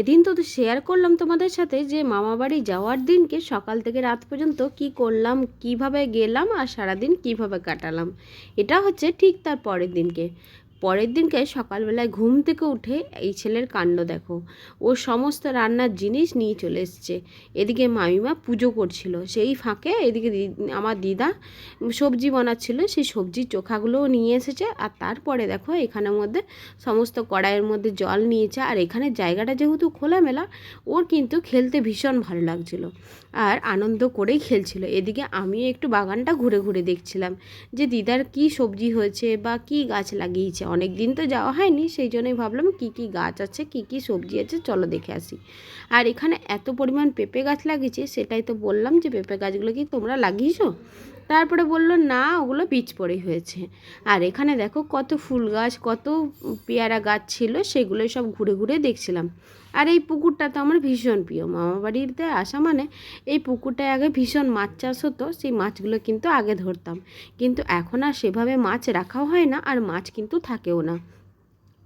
এদিন তো শেয়ার করলাম তোমাদের সাথে যে মামাবাড়ি যাওয়ার দিনকে সকাল থেকে রাত পর্যন্ত কি করলাম, কীভাবে গেলাম আর সারাদিন কীভাবে কাটালাম। এটা হচ্ছে ঠিক তার পরের দিনকে। পরের দিনকে সকালবেলায় ঘুম থেকে উঠে এই ছেলের কাণ্ড দেখো। ও সমস্ত রান্নার জিনিস নিয়ে চলে এসছে। এদিকে মামিমা পুজো করছিল। সেই ফাঁকে এদিকে আমার দিদা সবজি বানাচ্ছিল। সেই সবজির চোখাগুলোও নিয়ে এসেছে। আর তারপরে দেখো এখানের মধ্যে সমস্ত কড়াইয়ের মধ্যে জল নিয়েছে। আর এখানে জায়গাটা যেহেতু খোলামেলা, ওর কিন্তু খেলতে ভীষণ ভালো লাগছিল। আর আনন্দ করেই খেলছিল। এদিকে আমিও একটু বাগানটা ঘুরে ঘুরে দেখছিলাম যে দিদার কি সবজি হয়েছে বা কি গাছ লাগিয়েছে। অনেক দিন তো যাওয়া হয়নি, সেই জন্যই ভাবলাম কি কি গাছ আছে, কি কি সবজি আছে, চলো দেখে আসি। আর এখানে এত পরিমাণ পেঁপে গাছ লাগিয়েছে, সেটাই তো বললাম যে পেঁপে গাছগুলো কি তোমরা লাগিয়েছো? তারপরে বলল, না, ওগুলো বীজ পড়েই হয়েছে। আর এখানে দেখো কত ফুল গাছ, কত পেয়ারা গাছ ছিল সেগুলো সব ঘুরে ঘুরে দেখছিলাম। আর এই পুকুরটা তো আমার ভীষণ প্রিয়। মামা বাড়িতে আসা মানে এই পুকুরটায় আগে ভীষণ মাছ চাষ হতো, সেই মাছগুলো কিন্তু আগে ধরতাম। কিন্তু এখন আর সেভাবে মাছ রাখাও হয় না, আর মাছ কিন্তু থাকেও না।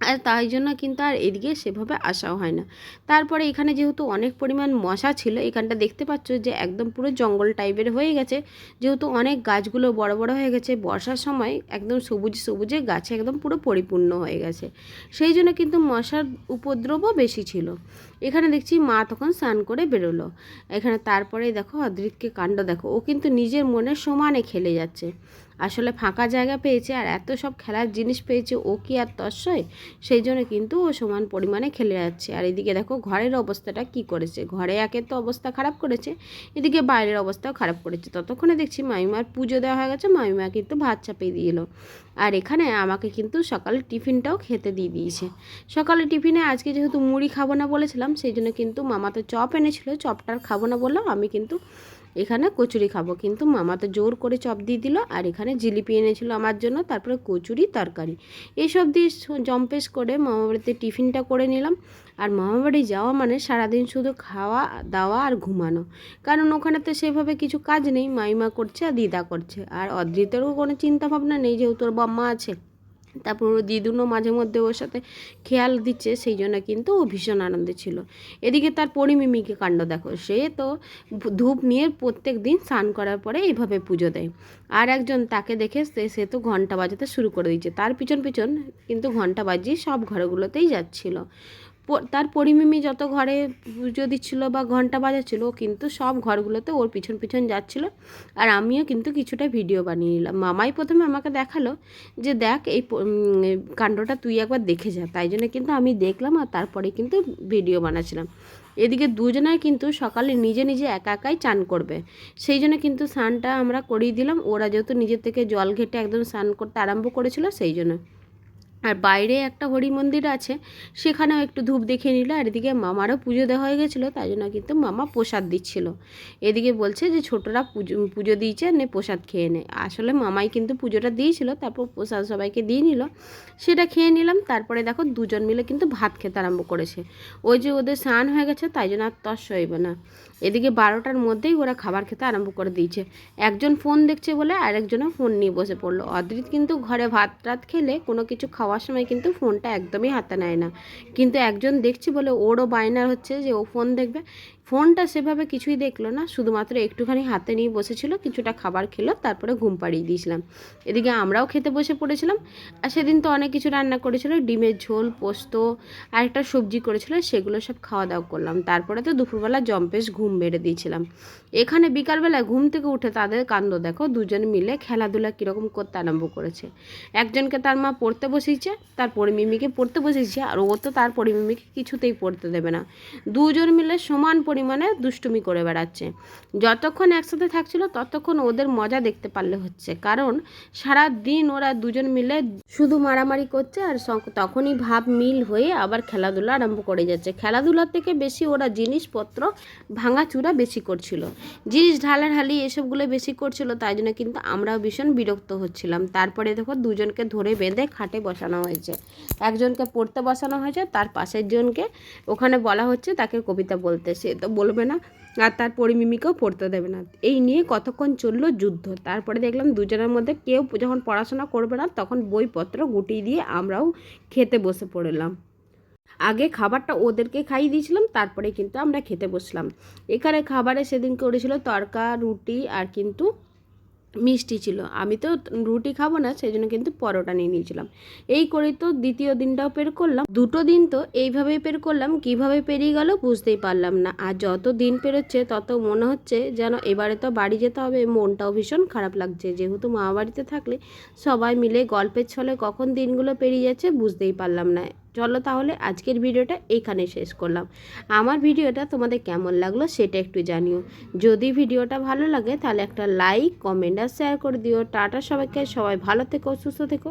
আর তাই জন্য কিন্তু আর এদিকে সেভাবে আসাও হয় না। তারপরে এখানে যেহেতু অনেক পরিমাণ মশা ছিল, এখানটা দেখতে পাচ্ছ যে একদম পুরো জঙ্গল টাইপের হয়ে গেছে। যেহেতু অনেক গাছগুলো বড় বড় হয়ে গেছে, বর্ষার সময় একদম সবুজ সবুজে গাছে একদম পুরো পরিপূর্ণ হয়ে গেছে। সেই জন্য কিন্তু মশার উপদ্রবও বেশি ছিল। এখানে দেখছি মা তখন স্নান করে বেরোলো। এখানে তারপরে দেখো অদৃতকে কাণ্ড দেখো। ও কিন্তু নিজের মনের সমানে খেলে যাচ্ছে। আসলে ফাঁকা জায়গা পেয়েছে আর এত সব খেলার জিনিস পেয়েছে, ও কি আর তস্যয় সেই জন্য কিন্তু ও সমান পরিমাণে খেলে যাচ্ছে। আর এদিকে দেখো ঘরের অবস্থাটা কি করেছে? ঘরে একের তো অবস্থা খারাপ করেছে, এদিকে বাইরের অবস্থাও খারাপ করেছে। ততক্ষণে দেখছি মামিমার পুজো দেওয়া হয়ে গেছে, মামিমা কিন্তু ভাত চাপিয়ে দিয়ে এলো। আর এখানে আমাকে কিন্তু সকালে টিফিনটাও খেতে দিয়ে দিয়েছে। সকালে টিফিনে আজকে যেহেতু মুড়ি খাব না বলেছিলাম সেই জন্য কিন্তু মামা তো চপ এনেছিল চপটার খাব না বললাম, আমি কিন্তু এখানে কচুরি খাব। কিন্তু মামা তো জোর করে চপ দিয়ে দিল, আর এখানে জিলিপি এনেছিল আমার জন্য, তারপরে কচুরি, তরকারি। এইসব দিয়ে জম্পেশ করে মামা বাড়িতে টিফিনটা করে নিলাম। আর মামা বাড়ি যাওয়া মানে সারাদিন শুধু খাওয়া, দাওয়া আর ঘুমানো। কারণ ওখানে তো সেভাবে কিছু কাজ নেই, মাইমা করছে আর দিদা করছে। আর অদ্রিতেরও কোনো চিন্তা ভাবনা নেই, যেহেতু ওর বাম্মা আছে। তারপর দিদুনও মাঝে মধ্যে ওর সাথে খেয়াল দিচ্ছে, সেই জন্য কিন্তু ও ভীষণ আনন্দে ছিল। এদিকে তার পরিমিমিকে কাণ্ড দেখো, সে তো ধূপ নিয়ে প্রত্যেক দিন স্নান করার পরে এইভাবে পুজো দেয়। আর একজন তাকে দেখে সে সে তো ঘণ্টা বাজাতে শুরু করে দিচ্ছে তার পিছন পিছন কিন্তু ঘণ্টা বাজিয়ে সব ঘরগুলোতেই যাচ্ছিল। তার পরিমিমি যত ঘরে পুজো দিচ্ছিল বা ঘণ্টা বাজাচ্ছিল কিন্তু সব ঘরগুলোতে ওর পিছন পিছন যাচ্ছিল। আর আমিও কিন্তু কিছুটা ভিডিও বানিয়ে নিলাম। মামাই প্রথমে আমাকে দেখাল যে, দেখ, এই কাণ্ডটা তুই একবার দেখে যা। তাই জন্য কিন্তু আমি দেখলাম আর তারপরে কিন্তু ভিডিও বানাচ্ছিলাম। এদিকে দুজনাই কিন্তু সকালে নিজে নিজে একা একাই চান করবে। সেই জন্য কিন্তু স্নানটা আমরা করিয়ে দিলাম। ওরা যেহেতু নিজের থেকে জল ঘেটে একদম স্নান করতে আরম্ভ করেছিল, সেই জন্য। আর বাইরে একটা হরি মন্দির আছে, সেখানেও একটু ধূপ দেখিয়ে নিল আর এদিকে মামারও পুজো দেওয়া হয়ে গেছিল, তাই জন্য কিন্তু মামা প্রসাদ দিচ্ছিল। এদিকে বলছে যে ছোটরা পুজো পুজো দিয়েছে, নে প্রসাদ খেয়ে নে। আসলে মামাই কিন্তু পুজোটা দিয়েছিল, তারপর প্রসাদ সবাইকে দিয়ে নিল, সেটা খেয়ে নিলাম। তারপরে দেখো দুজন মিলে কিন্তু ভাত খেতে আরম্ভ করেছে। ওই যে ওদের স্নান হয়ে গেছে, তাই জন্য আর তস হইবে না। এদিকে বারোটার মধ্যেই ওরা খাবার খেতে আরম্ভ করে দিয়েছে। একজন ফোন দেখছে বলে আরেকজনও ফোন নিয়ে বসে পড়ল। অদ্রিত কিন্তু ঘরে ভাত টাত খেলে কোনো কিছু খাওয়ার সময় কিন্তু ফোনটা একদমই হাতে নেয় না। কিন্তু একজন দেখছি বলে ওরও বায়নার হচ্ছে যে ও ফোন দেখবে। ফোনটা সেভাবে কিছুই দেখল না, শুধুমাত্র একটুখানি হাতে নিয়ে বসেছিল, কিছুটা খাবার খেলো, তারপরে ঘুম পাড়িয়ে দিয়েছিলাম। এদিকে আমরাও খেতে বসে পড়েছিলাম, আর সেদিন তো অনেক কিছু রান্না করেছিল, ডিমের ঝোল, পোস্ত, আর একটা সবজি করেছিল, সেগুলো সব খাওয়া দাওয়া করলাম। তারপরে তো দুপুরবেলা জম্পেশ ঘুম বেড়ে দিয়েছিলাম। এখানে বিকালবেলা ঘুম থেকে উঠে তাদের কাণ্ড দেখো, দুজন মিলে খেলাধুলা কীরকম করতে আরম্ভ করেছে। একজনকে তার মা পড়তে বসিয়েছে, তার পরিমিমিকে পড়তে বসিয়েছে, আর ও তো তার পরিমিমিকে কিছুতেই পড়তে দেবে না। দুজন মিলে সমান পরিমাণে দুষ্টুমি করে বেড়াচ্ছে। যতক্ষণ একসাথে থাকছিল, ততক্ষণ ওদের মজা দেখতে পারলে হচ্ছে। কারণ সারা দিন ওরা দুজন মিলে শুধু মারামারি করছে আর তখনই ভাব মিল হয়ে আবার খেলাধুলা আরম্ভ করে যাচ্ছে। খেলাধুলার থেকে বেশি ওরা জিনিসপত্র ভাঙাচুরা বেশি করছিল। জিনিস ঢালাঢালি এসবগুলো বেশি করছিল, তাই জন্য কিন্তু আমরাও ভীষণ বিরক্ত হচ্ছিলাম। তারপরে দেখো দুজনকে ধরে বেঁধে খাটে বসানো হয়েছে। একজনকে পড়তে বসানো হয়েছে, তার পাশের জনকে ওখানে বলা হচ্ছে তাকে কবিতা বলতে সে তো বলবে না। আর তার পরিমিমিকেও পড়তে দেবে না। এই নিয়ে কতক্ষণ চলল যুদ্ধ। তারপরে দেখলাম দুজনের মধ্যে কেউ যখন পড়াশোনা করবে না, তখন বইপত্র গুটিয়ে দিয়ে আমরাও খেতে বসে পড়লাম। আগে খাবারটা ওদেরকে খাইয়ে দিয়েছিলাম, তারপরে কিন্তু আমরা খেতে বসলাম। এখানে খাবারে সেদিন করেছিল তরকা, রুটি আর কিন্তু মিষ্টি ছিল। আমি তো রুটি খাব না সেই জন্য কিন্তু পরোটা নিয়ে নিয়েছিলাম। এই করেই তো দ্বিতীয় দিনটাও পের করলাম। দুটো দিন তো এইভাবেই পের করলাম, কীভাবে পেরিয়ে গেল বুঝতেই পারলাম না। আর যত দিন পেরোচ্ছে, তত মনে হচ্ছে যেন এবারে তো বাড়ি যেতে হবে, মনটাও ভীষণ খারাপ লাগছে। যেহেতু মা বাড়িতে থাকলে সবাই মিলে গল্পের ছলে কখন দিনগুলো পেরিয়ে যাচ্ছে বুঝতেই পারলাম না। চলো তাহলে আজকের ভিডিওটা এইখানে শেষ করলাম। আমার ভিডিওটা তোমাদের কেমন লাগল সেটা একটু জানিও। যদি ভিডিওটা ভালো লাগে তাহলে একটা লাইক, কমেন্ট আর শেয়ার করে দিও। টাটা সবাইকে, সবাই ভালো থেকো, সুস্থ থেকো।